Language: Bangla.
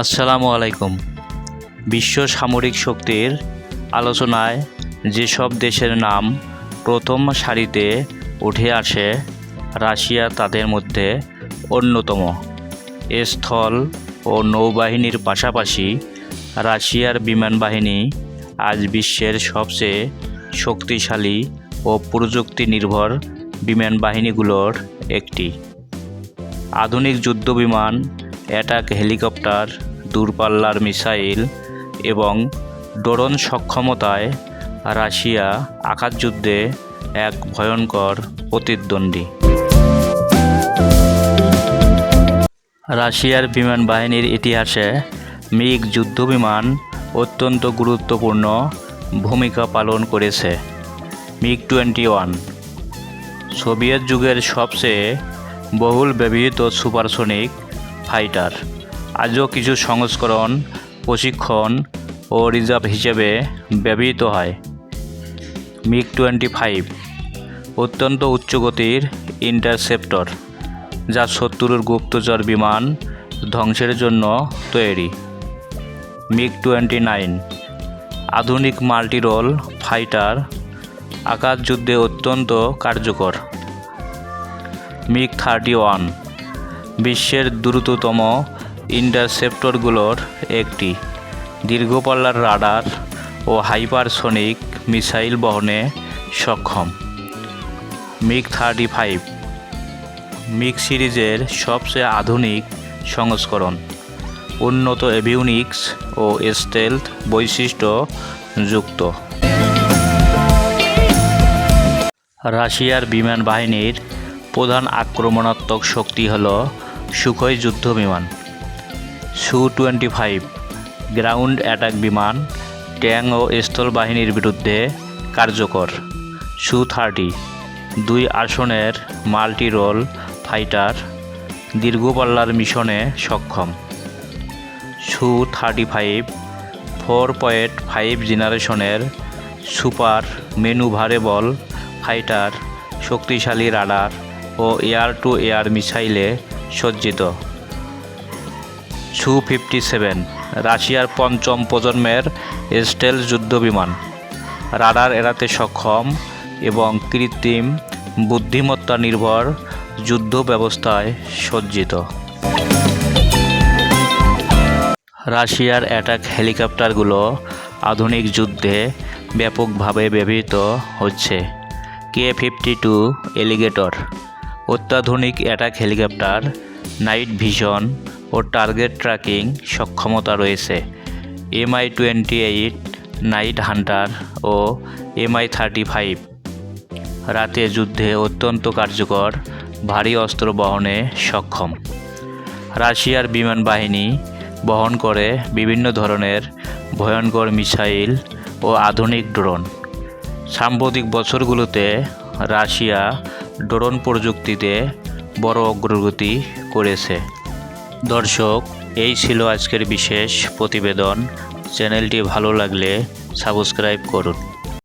আসসালামু আলাইকুম। বিশ্ব সামরিক শক্তির আলোচনায় যেসব দেশের নাম প্রথম সারিতে উঠে আসে, রাশিয়া তাদের মধ্যে অন্যতম। স্থল ও নৌবাহিনীর পাশাপাশি রাশিয়ার বিমান বাহিনী আজ বিশ্বের সবচেয়ে শক্তিশালী ও প্রযুক্তি নির্ভর বিমান বাহিনীগুলোর একটি। আধুনিক যুদ্ধবিমান অ্যাটাক হেলিকপ্টার, দূরপাল্লার মিসাইল এবং ড্রোন সক্ষমতায় রাশিয়া আকাশযুদ্ধে এক ভয়ঙ্কর প্রতিদ্বন্দ্বী। রাশিয়ার বিমান বাহিনীর ইতিহাসে মিগ যুদ্ধবিমান অত্যন্ত গুরুত্বপূর্ণ ভূমিকা পালন করেছে। মিগ টোয়েন্টি ওয়ান, সোভিয়েত যুগের সবচেয়ে বহুল ব্যবহৃত সুপারসনিক ফাইটার। আজও কিছু সংস্করণ, প্রশিক্ষণ ও রিজার্ভ হিসেবে ব্যবহৃত হয়। মিগ টোয়েন্টি ফাইভ অত্যন্ত উচ্চগতির ইন্টারসেপ্টর, যা শত্রুর গুপ্তচর বিমান ধ্বংসের জন্য তৈরি। মিগ টোয়েন্টি নাইন আধুনিক মাল্টিরোল ফাইটার আকাশ যুদ্ধে অত্যন্ত কার্যকর। মিগ থার্টি ওয়ান বিশ্বের দ্রুততম ইন্টারসেপ্টরগুলোর একটি। দীর্ঘপাল্লার রাডার ও হাইপারসনিক মিসাইল বহনে সক্ষম। মিগ থার্টি ফাইভ, মিগ সিরিজের সবচেয়ে আধুনিক সংস্করণ। উন্নত এভিউনিক্স ও স্টেলথ বৈশিষ্ট্য যুক্ত। রাশিয়ার বিমান বাহিনীর প্রধান আক্রমণাত্মক শক্তি হল সুখই যুদ্ধ বিমান। সু টোয়েন্টি ফাইভ গ্রাউন্ড অ্যাটাক বিমান, ট্যাং ও স্থল বাহিনীর বিরুদ্ধে কার্যকর। সু থার্টি, দুই আসনের মাল্টি রোল ফাইটার দীর্ঘপাল্লার মিশনে সক্ষম। Su thirty five four point five জেনারেশনের সুপার মেনুভারেবল ফাইটার শক্তিশালী রাডার ও এয়ার টু এয়ার মিসাইলে সজ্জিত। সু ফিফটি সেভেন রাশিয়ার পঞ্চম প্রজন্মের স্টেল যুদ্ধবিমান রাডার এড়াতে সক্ষম এবং কৃত্রিম বুদ্ধিমত্তা নির্ভর যুদ্ধ ব্যবস্থায় সজ্জিত। রাশিয়ার অ্যাটাক হেলিকপ্টারগুলো আধুনিক যুদ্ধে ব্যাপকভাবে ব্যবহৃত হচ্ছে। K fifty two alligator. অত্যাধুনিক অ্যাটাক হেলিকপ্টার, নাইট ভিশন ও টার্গেট ট্র্যাকিং সক্ষমতা রয়েছে। Mi twenty eight night hunter ও এমআই থার্টি ফাইভ রাতে যুদ্ধে অত্যন্ত কার্যকর, ভারী অস্ত্র বহনে সক্ষম। রাশিয়ার বিমান বাহিনী বহন করে বিভিন্ন ধরনের ভয়ঙ্কর মিসাইল ও আধুনিক ড্রোন। সাম্প্রতিক বছরগুলোতে রাশিয়া ড্রোন প্রযুক্তিতে বড় অগ্রগতি করেছে। দর্শক, এই ছিল আজকের বিশেষ প্রতিবেদন। চ্যানেলটি ভালো লাগলে সাবস্ক্রাইব করুন।